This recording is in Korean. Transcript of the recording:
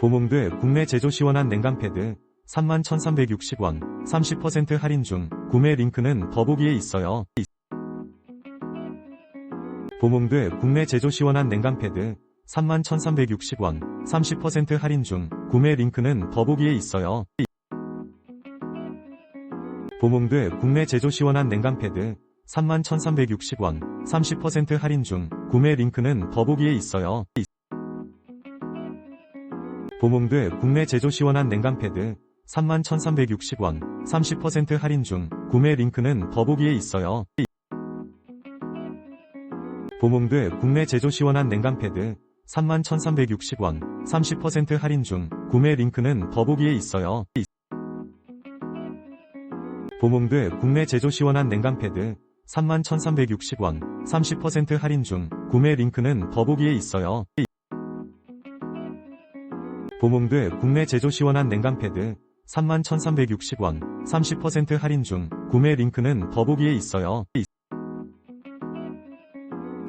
보몽드 국내 제조 시원한 냉각 패드 31,360원 30% 할인 중 구매 링크는 더보기에 있어요. 보몽드 국내 제조 시원한 냉각 패드 31,360원 30% 할인 중 구매 링크는 더보기에 있어요. 보몽드 국내 제조 시원한 냉각 패드 31,360원 30% 할인 중 구매 링크는 더보기에 있어요. 보몽드 국내 제조 시원한 냉각 패드 31,360원 30% 할인 중 구매 링크는 더보기에 있어요. 보몽드 국내 제조 시원한 냉각 패드 31,360원 30% 할인 중 구매 링크는 더보기에 있어요. 보몽드 국내 제조 시원한 냉각 패드 31,360원 30% 할인 중 구매 링크는 더보기에 있어요. 보몽드 국내 제조 시원한 냉각 패드 31,360원 30% 할인 중 구매 링크는 더보기에 있어요.